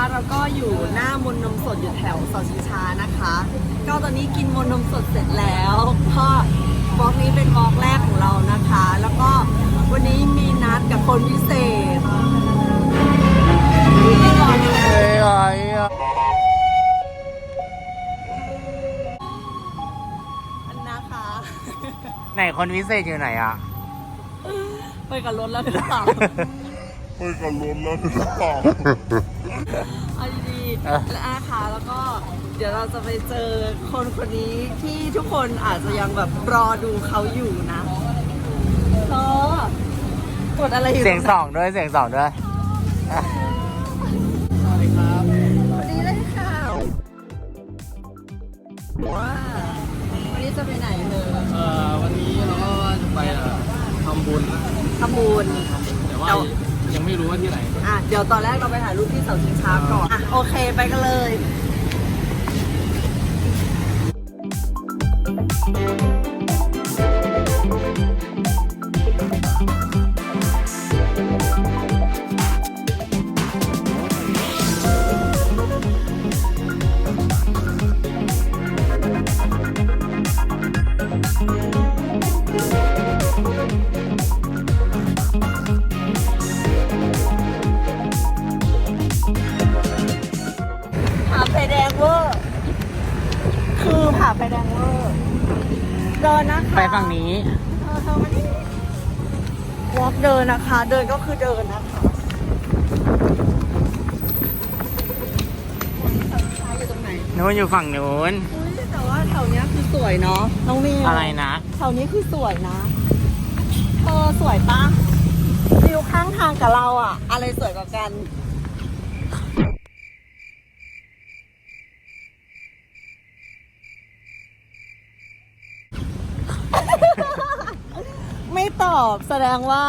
นะคะเราก็อยู่หน้ามนต์นมสดอยู่แถวเสาชิงช้านะคะ ก็ตอนนี้กินมนต์นมสดเสร็จแล้วก็บล็อกนี้เป็นบล็อกแรกของเรานะคะ แล้วก็วันนี้มีนัดกับคนพิเศษพิธีกรเอ้ยไอ้อะอันนะคะไหนคนวิเศษอยู่ไหนอะ ไปกับรถแล้วหรือเปล่า ไปกับรถแล้วหรือเปล่าเอาดีๆและอาค่ะแล้วก็เดี๋ยวเราจะไปเจอคนคนนี้ที่ทุกคนอาจจะยังแบบรอดูเขาอยู่นะรอกดอะไรอยู่เสียงสองด้วยเสียงสองด้วยอ่ เดี๋ยวตอนแรกเราไปถ่ายรูปที่เสาชิงช้าก่อนอะโอเคไปกันเลย อล์กเดินนะคะ เดินก็คือเดินนะคะอยู่ตรงไหนนู้นอยู่ฝั่งนู้นอุ้ยแต่ว่าแถวเนี้ยคือสวยเนาะน้องมิวอะไรนะ แถวนี้คือสวยนะเธอสวยปะวิวข้างทางกับเราอะอะไรสวยกว่ากัน ตอบแสดงว่า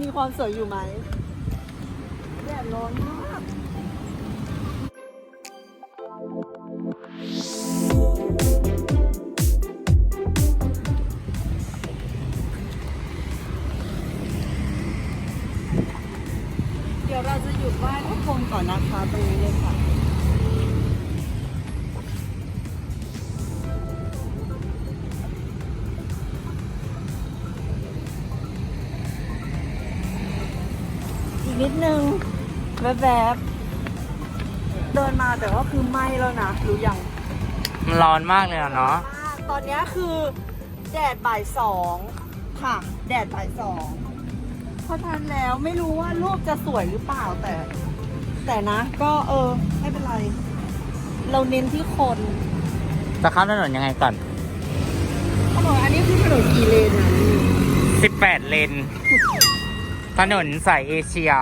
มีความสวยอยู่ไหมแดดร้อนมาก นิดนึงแวบๆเดินมาแต่ว่าคือไหม้แล้วนะรู้ยังมันร้อนมากเลยอะเนาะตอนนี้คือแดดบ่ายสองค่ะ แดดบ่ายสองเพราะฉะนั้นแล้วไม่รู้ว่ารูปจะสวยหรือเปล่าแต่ แต่นะ ก็เออ ไม่เป็นไร เราเน้นที่คนจะข้ามถนนยังไงก่อนถนนอันนี้คือถนนกี่เลนอะ18 เลน ถนนสายเอเชีย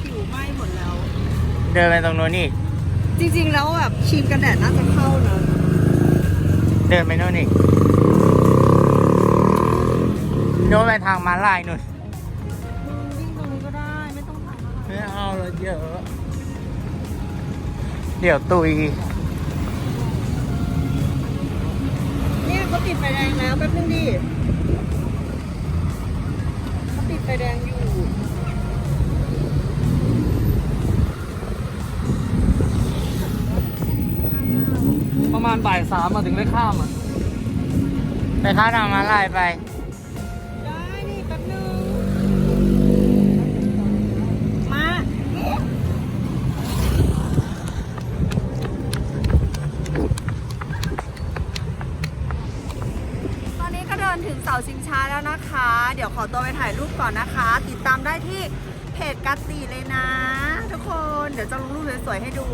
ผิวไหม้หมดแล้ว เดินไปตรงนู้นอีก จริงๆ แล้วแบบครีมกันแดดน่าจะเข้านะเดินไปนู้นอีกนู้นไปทางม้าลายนู่นวิ่งตรงนี้ก็ได้ไม่ต้องทำอะไรไม่เอาเลยเยอะ เดี๋ยวตุย เขาติดไฟแดงแล้วแป๊บนึงดิเขาติดไฟแดงอยู่ประมาณบ่ายสามมาถึงได้ข้ามอะ ไปข้ามทางมาลายไป ได้นี่แป๊บนึง มาตอนนี้ก็เดินถึงเสา ช้าแล้วนะคะ เดี๋ยวขอตัวไปถ่ายรูปก่อนนะคะ ติดตามได้ที่เพจกัตตีเลยนะ ทุกคน เดี๋ยวจะลงรูปสวยๆให้ดู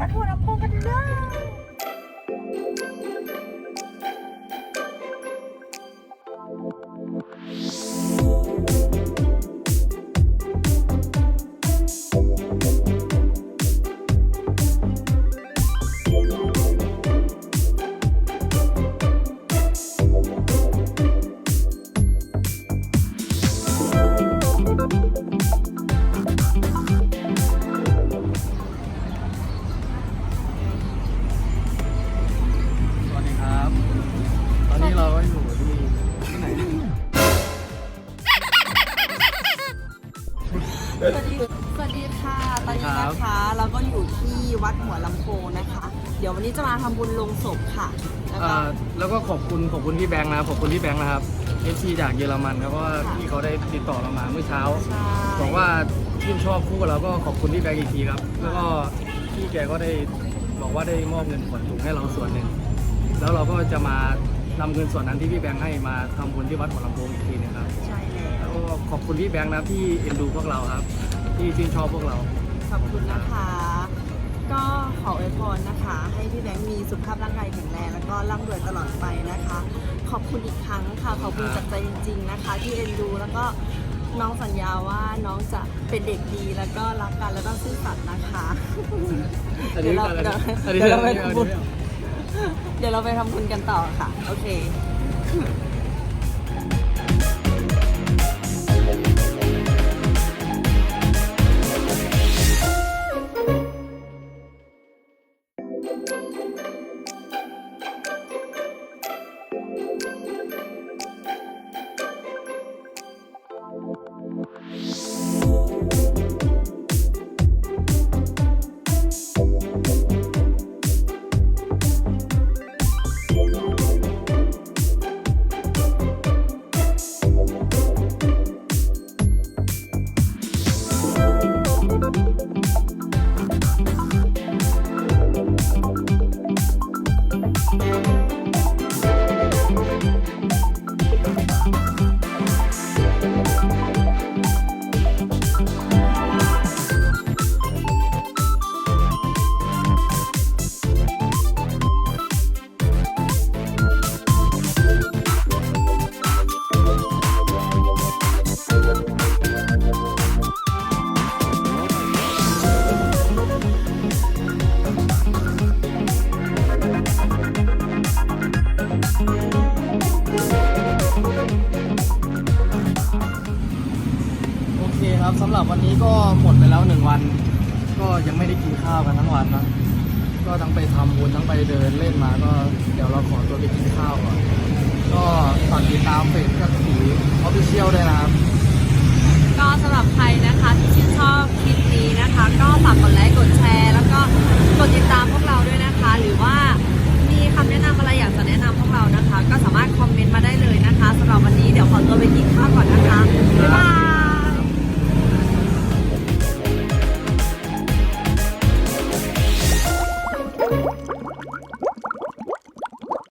วัดหัวลำโพงกันเลย อนนี้เราก็อยู่ที่ที่ไหนนะสวัสดีสวัสดีค่ะ ตอนนี้นะคะเราก็อยู่ที่วัดหัวลำโพงนะคะ เดี๋ยววันนี้จะมาทำบุญลงศพค่ะ แล้วก็อ่าแล้วก็ขอบคุณขอบคุณพี่แบงค์นะครับขอบคุณพี่แบงค์นะครับเอฟซีจากเยอรมันครับเพราะว่าค่ะ พี่เขาได้ติดต่อเรามาเมื่อเช้า ใช่ บอกว่าชื่นชอบคู่กับเราก็ขอบคุณพี่แบงค์อีกทีครับ แล้วก็พี่แกก็ได้บอกว่าได้มอบเงินขวัญถุงให้เราส่วนหนึ่ง แล้วเราก็จะมา นำเงินส่วนนั้นที่พี่แบงค์ให้มาทำบุญที่วัดหัวลำโพงอีกทีนะครับใช่แล้วแล้วก็ขอบคุณพี่แบงค์นะครับที่เอ็นดูพวกเราครับ ที่ชื่นชอบพวกเรา ขอบคุณนะคะ ก็ขออวยพรนะคะ ให้พี่แบงค์มีสุขภาพร่างกายแข็งแรงแล้วก็ร่ำรวยตลอดไปนะคะ ขอบคุณอีกครั้งค่ะขอบคุณจากใจจริง ๆนะคะ ที่เอ็นดูแล้วก็น้องสัญญาว่าน้องจะเป็นเด็กดีแล้วก็รักกันแล้วก็ซื่อสัตย์นะคะ อันนี้เดี๋ยวเราอันนี้เดี๋ยวเราไปอันนี้ทำบุญ อันนี้ เดี๋ยวเราไปทำบุญกันต่อค่ะ โอเค็ยังไม่ได้กินข้าวกันทั้งวันนะก็ทั้งไปทำบุญทั้งไปเดินเล่นมาก็เดี๋ยวเราขอตัวไปกินข้าวก่อนก็ฝากติดตามเฟซกับสีออฟฟิเชียลด้วยนะครับก็สำหรับใครนะคะที่ชื่นชอบคลิปนี้นะคะ ก็ฝากกดไลค์กดแชร์ แล้วก็กดติดตามพวกเราด้วย